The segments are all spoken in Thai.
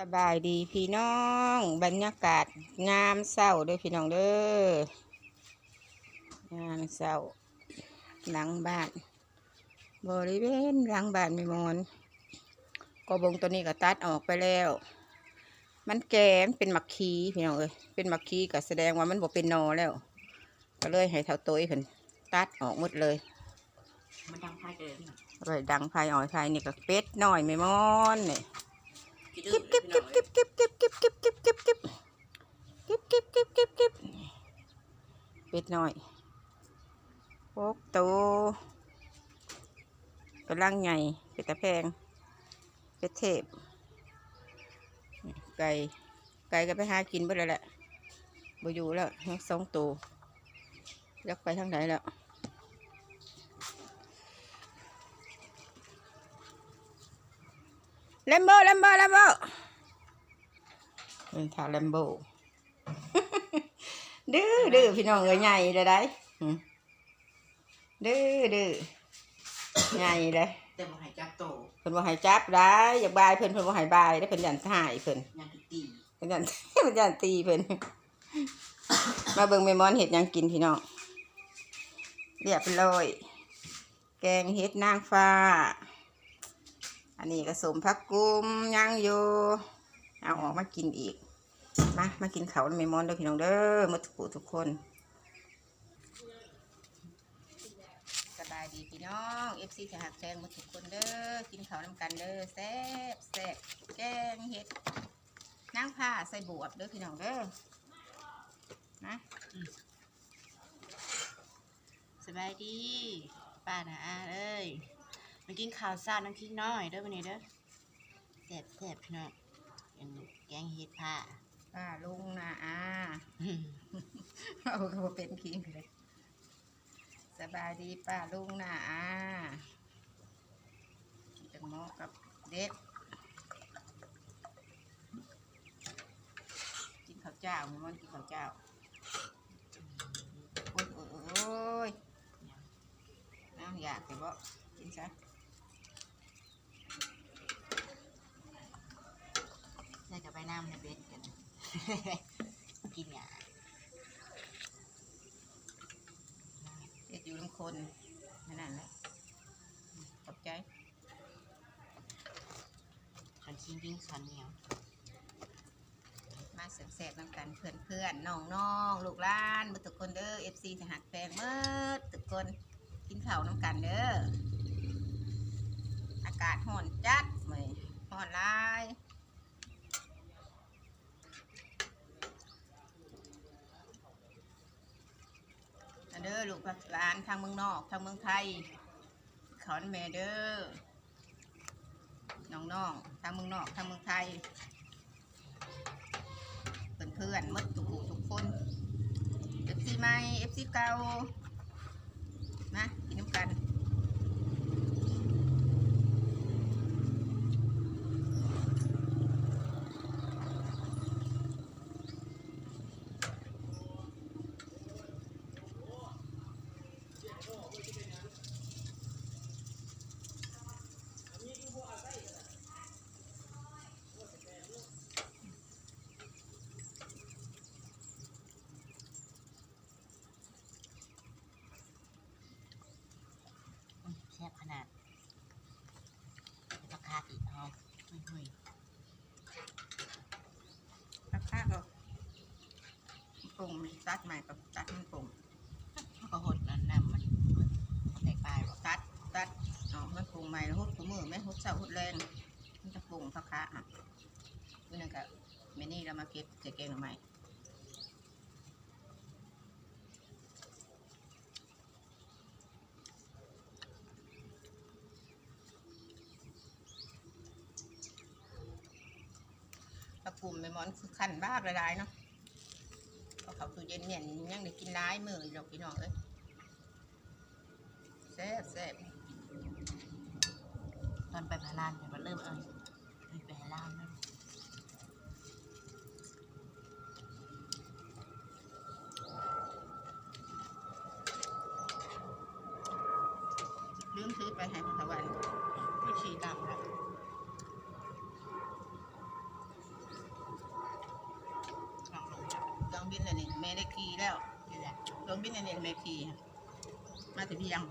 สบายดีพี่น้อง บรรยากาศงามเศร้าเด้วยพี่น้องเด้องามเศร้าหลังบ้าน บริเวณหลังบ้านไม่มอนกบงตัวนี้ก็ตัดออกไปแล้ว มันแก่มันเป็นมักคีพี่น้องเอ้ยเป็นมักคีก็แสดงว่ามันบ่เป็นหนอแล้ว ก็เลยให้เท่าตัวขึ้นตัดออกหมดเลย มันดังไพ่กันเลยพี่น้องไว้ดังไฟอ่อยไฟนี่ก็เป็ดน้อยไม่มอนนี่ คิดเก็บเก็บเก็บเก็บเก็บเก็บเก็บเก็บเก็บเก็บเก็บเก็บเก็บเก็บเก็บเป็ดน้อยพกโตกำลังใหญ่เป็ดตะแพงเป็ดเทพไก่ไก่ก็ไปหากินไปแล้วแหละบ่อยู่แล้วสองตัวยักไปทางไหนแล้ว แลมโบแลมโบแลมโบเป็นทาแลมโบดื้อดื้อพี่น้องเอ้ยใหญ่เลยได้อืมดื้อดื้อใหญ่เลยแต่บ่ใหายจับโตเพิ่นบ่ให้จับได้อยากบายเพิ่นเพิ่นบ่ให้บายได้เพิ่นยันถ่ายเพิ่นยังติดตีเพิ่นยันเพิ่นยันตีเพิ่นมาเบิ่งแม่มอนเฮ็ดหยังกินพี่น้องเรียบร้อยแกงเฮ็ดนางฟ้า อันนี้ก็สมพักกุมยังอยู่เอาออกมากินอีก มา มากินเขาวแม่มอนเด้อพี่น้องเด้อมาทุกทุกคนสบายดีพี่น้องเอฟซีจะหักแซงมาทุกคนเด้อกินเขาวนำกันเด้อแซ่บแซ่บแกงเห็ดนางผ้าใส่บวบเด้อพี่น้องเด้อนะสบายดีป้านะเอ้ย มากินข้าวซาดน้ำพริกน้อยเด้อวันนี้เด้อแซ่บแซ่บพี่น้องเป็นแกงเห็ดผ้าป้าลุงนะอาเอาเขาเป็นคิงเลยสบายดีป้าลุงนะอาจังโมกับเด็กกินข้าวเจ้าแม่มอนกินข้าวเจ้าโอ้ยโอ้ยโอ้ยโอ้ยน้ำอยากแต่บ่กินซะ ได้กับไป น้ำในเบ็ดกันกินหยาเด็กอยู่ลำคนนั่นนั่นแหละขอบใจขันชิ้นยิ่งขันเหนียวมาแสบๆน้ำกันเพื่อนเพื่อนๆน้องน้องๆลูกหลานหมดทุกคนเด้อเอฟซีสหักแพงเมื่อทุกคนกินข้าวน้ำกันเด้ออากาศร้อนจัดเมื่อยร้อนหลายอันเด้อ ลูกหลานทางเมืองนอกทางเมืองไทยขอนแม่เด้อน้องๆทางเมืองนอกทางเมืองไทยเพื่อนเพื่อนๆมดทุกทุกคนเอฟซีไม่เอฟซีเก่านะกินน้ำกัน อืมแซ่ บขนาดราคาอีกหอมหุยราคาก็ปรุงตัดใหม่กับตัดมันปรุงๆแล้วก็หดน้ำน้ำมันแตกปลายบอกตัดตัดเนาะมันปรุงใหม่แล้วหดกูมือไม่หดเสาหดแรงมันจะปรุงราคาอะวันนั้นก็เมนี่เรามาเก็บเกงหน่อไม้กระปุ่ม ไปมอนคือขันบ้ากระไดเนาะเพราะเขาตู้เย็นเนี่ยยังได้กินร้ายมืออยหรอกพี่น้องเอ้ยแซ่บแซ่บตอนไปพารานเนี่ยมันเริ่มเอ้ยเอ้ยไปพารานแล้ว ลืมซื้อไปให้พัทวัน ไม่ชีดำแล้ว ม่ได้ขี่แล้วนี่และเครื่องบินอันนี้แม่ขี่มาแต่เพียง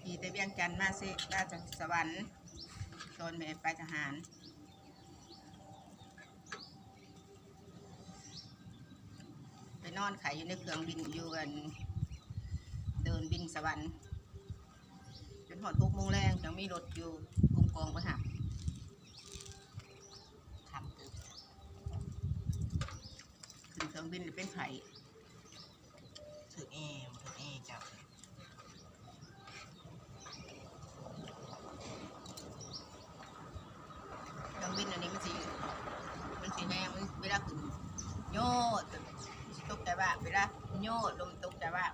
ขี่แต่เวียงจันทน์มาสิราชสวรรค์ตอนแม่ไปทหารไปนอนขายอยู่ในเครื่องบินอยู่กันเดินบินสวรรค์จนหอดทุกโมงแรงยังมีรถอยู่กรุงกองไปหา ทำตึก ขึ้ นเครื่องบินเป็นไข่ถึกเอมถึกเอเจ้าเครื่องบินอันนี้มันสีมันสีแห้งมันเวลาขึ้นโยดสิตกใจว่าเวลาโยดลมตกใจว่า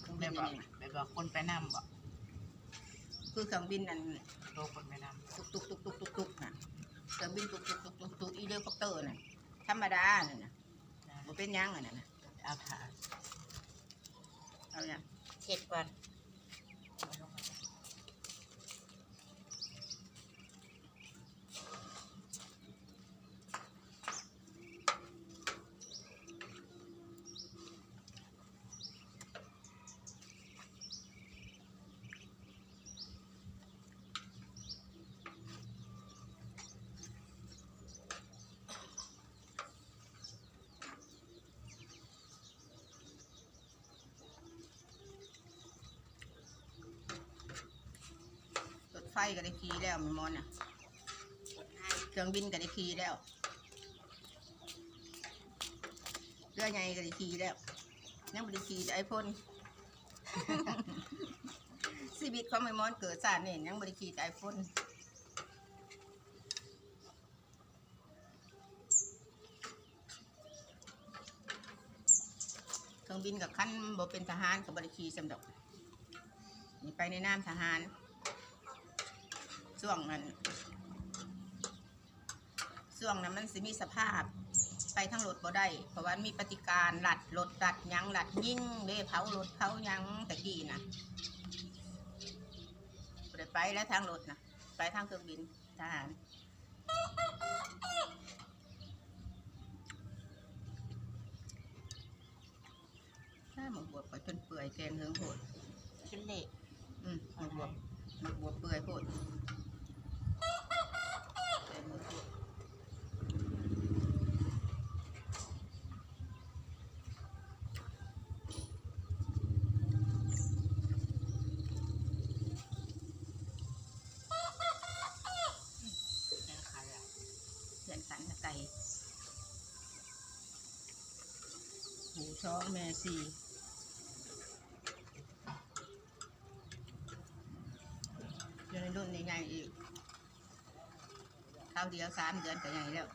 เครื่องแบบินบอัว่านนี้แบบว่าคนไปนำบ่คือเครื่องบินนั่นโตคนไปนำตุกตุกตุกตุกตุกตุกน่ะเครื่องบินตุกตุกตุกตุกตุกอีเดลคอปเตอร์น่ะธรรมดาน่ะนะ มันเป็นย่างอะน่ะนะเอาผ่าเอาเนี่ยเช็ดก่อน ก็ได้ขี่แล้วมันมอนน่ะเครื่องบินก็ได้ขี่แล้วเรือใหญ่ก็ได้ขี่แล้วยังไม่ได้ขี่ไอพ่นชีวิตของไม่มอนเกิดสารนี่ยังไม่ได้ขี่ไอพ่นเครื่องบินกับขั้นบ่เป็นทหารกับบริขี่สำดอกนี่ไปในน้ำทหาร ช่วงนั้นช่วงนั้นมันสิมีสภาพ ไปทั้งรถบ่ได้ เพราะว่ามีปฏิการหลัดรถหลัดหยังหลัดยิ่งเด้เผารถเผาหยังตะกี้นะบ่ได้ไปแล้วทางรถนะไปทางเครื่องบินทหารถ้าหมกบวบไปจนเปื่อยแกงเฮืองโหดชุดเล็กอืมหมกบวบหมกบวบเปื่อยโหดแกงเฮืองโหด แค่ขาละ เพื่อนสันตะไก่ ช้องแม่สี่เดือนรุ่นใหญ่ๆอีกเข้าเดียวสามเดือนก็ใหญ่แล้ว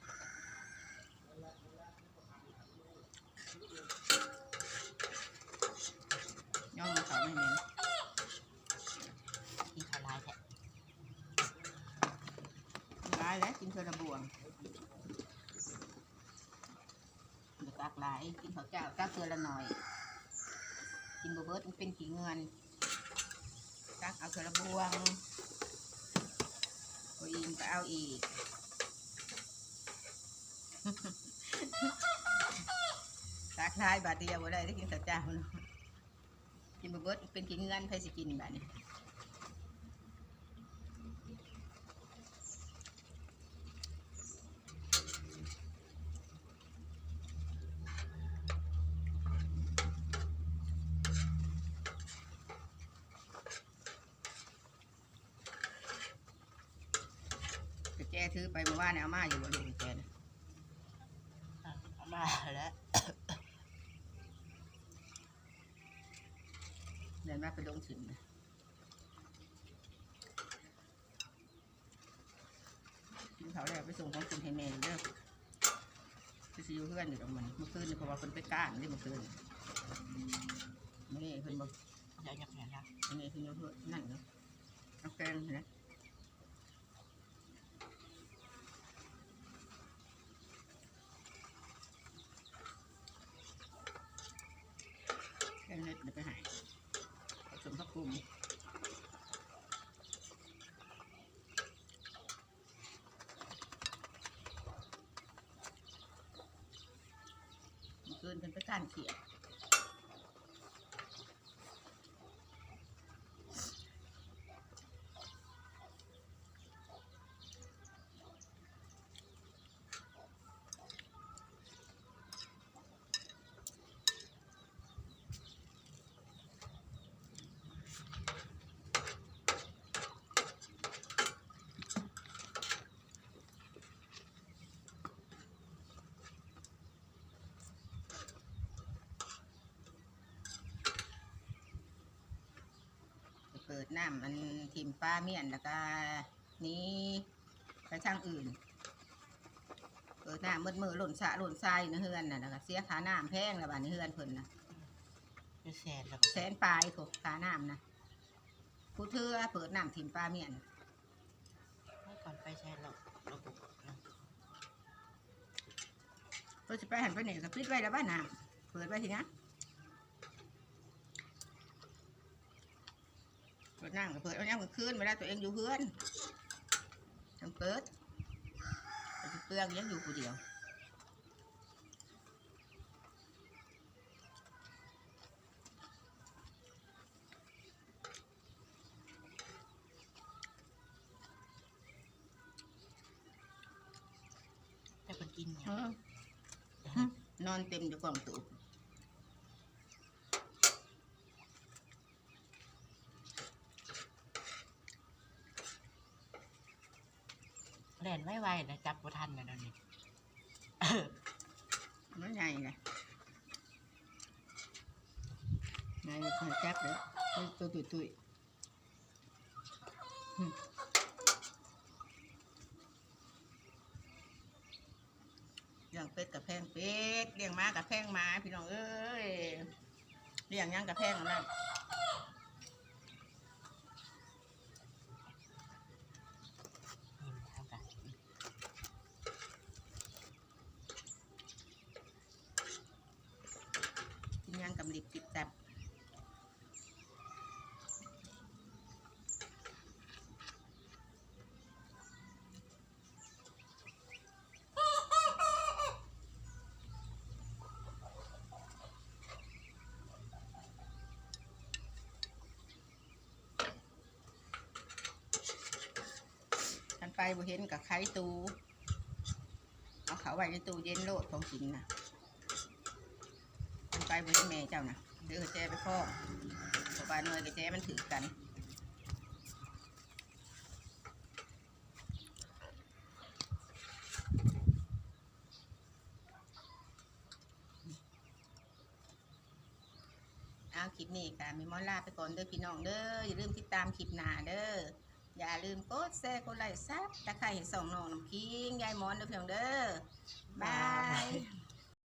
ย่อมมาเขาไม่เหม็น กินข้าวลายแท้ ร้ายแล้วกินเทอระบวงเดือดตา กินข้าวเจ้าตักเทือละหน่อย กินบเบิดมันเป็นขี้เงินตักเอาเทือละบวงโอ้ยอิงก็เอาอีกตักทายบาทเดียวบ่ได้ได้กินข้าวเจ้าเนาะกินบเบิดเป็นขี้เงินใครสิกินแบบนี้ ถือไปเมื่อวานเนี่ยเอามาอยู่บนลูกกระแจน่ะอะเอามาแล้วเดินมาไปลงถิ่นนะกินเขาวแล้วไปส่งของกินให้แม่อยู่เด้อไปซิอยู่เพื่อนอยู่ตรงมันเมื่อคืนนี่เพราะว่าคนไปก้านนี่เมื่อคืนนี่เพิ่นบอกเดี๋ยวจะเปลี่ยนนะอันนี้เพิ่นอยู่เพื่อนนั่นเนาะเอาแกงนะแกงเล็ดเดี๋ยวไปใหายผสมข้าวกลุ่ม เเป็นไปการเขียด น้ำมันทิมป้าเมียนแล้วก็หนี้ไปทางอื่นเปิดน้ำมืดมือหล่นสระหล่นทรายในเฮือนน่ะแล้วก็เสียขาน้ำแพงแล้วบ้านในเฮือนเพิ่นนะเป็นแสนแล้วก็แสนปลายถูกขาน้ำนะผู้เทือเปิดน้ำทิมป้าเมียนให้ก่อนไปแชร์เราระบบนะเราจะไปหันไปไหนก็ปิดไว้แล้วบ้านน้ำเปิดไว้ทีนะ ปิดน้ำก็เปิดเอาน้ำก็คืนเวลาตัวเองอยู่เฮือนทำเปิดแต่สิเปลืองยังอยู่ผู้เดียวแต่คนกินเนี่ยเออนอนเต็มอยู่กล่องตู บแล่ไวๆนะจับบ่ทันนะเดี๋ยวนี้มันใหญ่นะใหญ่คนแจ๊บเลยตัวตุยตุยเลี้ยงเป็ดกับแพงเป็ดเลี้ยงม้ากับแพงม้าพี่น้องเอ้ยเลี้ยงยังกับแพงอันนั่นมันทำกัน กินหยังกับลิบติดจับกันไป บ่เห็นกับไข่ตูเอาเขาไว้ในตู้เย็นโลดของกินนะกันไปบ่เห็นแม่เจ้านะเดือแจไปพ่อเพราะว่าหน่วยกับแจมันถือกันเอาคลิปนี้ค่ะมีมอนลาไปก่อนเด้อพี่น้องเด้ออย่าลืมติดตามคลิปหน้าเด้อ อย่าลืมกดแชร์กดไลค์ซับตะไคร้เห็นสองน้องน้ำคิงยายมอนเด้อพี่น้องเด้อบาย